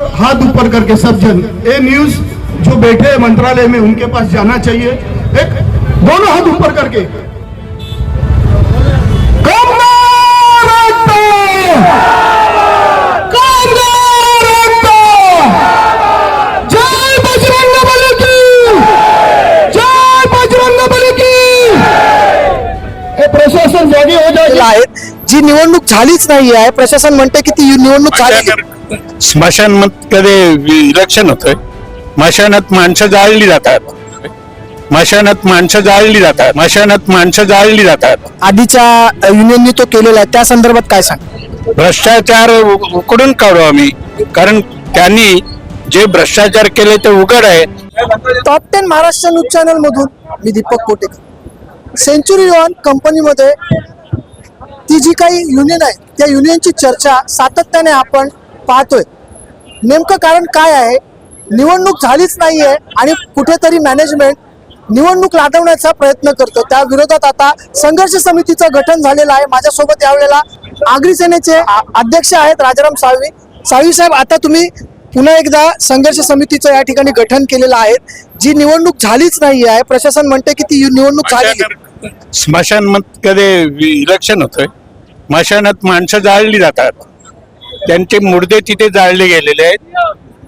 हाथ ऊपर करके सब जन ये न्यूज जो बैठे हैं मंत्रालय में उनके पास जाना चाहिए। एक दोनों हाथ ऊपर करके। प्रशासन जागे हो आहेत जी निवडणूक झालीच नाही आहे प्रशासन म्हणते की ती निवडणूक झाली. स्मशानमध्ये इलेक्शन होतंय. स्मशानात माणसं जाळली जातात. स्मशानात माणसं जाळली जातात. स्मशानात माणसं जाळली जातात. आधीच्या युनियननी तो केलेला आहे. त्या संदर्भात काय सांग? भ्रष्टाचार उकडून काढू आम्ही. कारण त्यांनी जे भ्रष्टाचार केले ते उघड आहे. Top ten Maharashtra news channel मधून मी दीपक कोटेकर. सेंचुरी वन कंपनीमध्ये ती जी काही युनियन आहे त्या युनियनची चर्चा सातत्याने आपण पाहतोय. नेमकं कारण काय आहे? निवडणूक झालीच नाहीये आणि कुठेतरी मॅनेजमेंट निवडणूक लादवण्याचा प्रयत्न करतो. त्या विरोधात आता संघर्ष समितीचं गठन झालेलं आहे. माझ्यासोबत यावेळेला आगरी सेनेचे अध्यक्ष आहेत राजाराम साळवी. साळवी साहेब आता तुम्ही पुन्हा एकदा संघर्ष समितीचं या ठिकाणी गठन केलेलं आहे. जी निवडणूक झालीच नाही आहे प्रशासन म्हणते की ती निवडणूक झाली. स्मशानमध्ये इलेक्शन होतंय. स्मशानात माणसं जाळली जातात. त्यांचे मुर्दे तिथे जाळले गेलेले आहेत.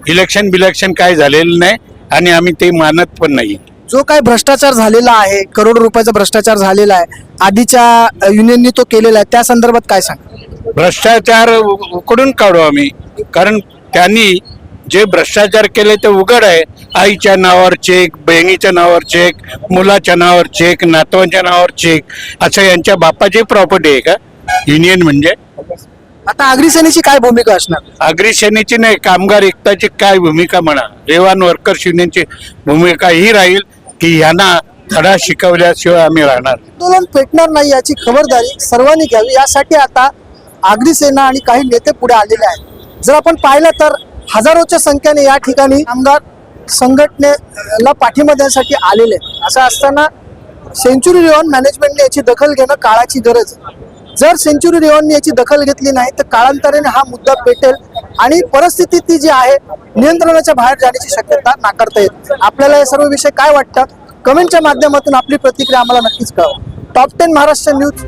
इलेक्शन बिलेक्शन काय झालेलं नाही आणि आम्ही ते मानत पण नाही. जो काय भ्रष्टाचार झालेला आहे करोडो रुपयाचा भ्रष्टाचार झालेला आहे आधीच्या युनियननी तो केलेला आहे त्या संदर्भात काय सांग? भ्रष्टाचार उकडून काढू आम्ही. कारण त्यांनी जे भ्रष्टाचार केले ते उघड आहे. आईच्या नावावर चेक बहिणीच्या नावावर चेक मुलाच्या नावावर चेक नातवांच्या नावावर चेक असं यांच्या बापाची प्रॉपर्टी आहे का? युनियन म्हणजे? आता आगरी सेनेची काय भूमिका असणार? आगरी सेनेची नाही कामगार एकताची काय भूमिका म्हणा? रेवान वर्कर्स युनियनची भूमिका ही राहील की यांना धडा शिकवल्याशिवाय आम्ही राहणार. आंदोलन पेटणार नाही याची खबरदारी सर्वांनी घ्यावी. यासाठी आता आगरी सेना आणि काही नेते पुढे आलेले आहेत. जर आपण पाहिलं तर हजारोच्या संख्येने या ठिकाणी आमदार संघटनेला पाठिंबा देण्यासाठी आलेले आहेत. असं असताना सेंचुरी रेव्हन मॅनेजमेंटने याची दखल घेणं काळाची गरज आहे. जर सेंच्युरी रेव्हनने याची दखल घेतली नाही तर काळांतराने हा मुद्दा पेटेल आणि परिस्थिती ती जी आहे नियंत्रणाच्या बाहेर जाण्याची शक्यता नाकारता येईल आपल्याला हे सर्व विषय काय वाटतं कमेंटच्या माध्यमातून आपली प्रतिक्रिया आम्हाला नक्कीच कळवा. Top ten Maharashtra news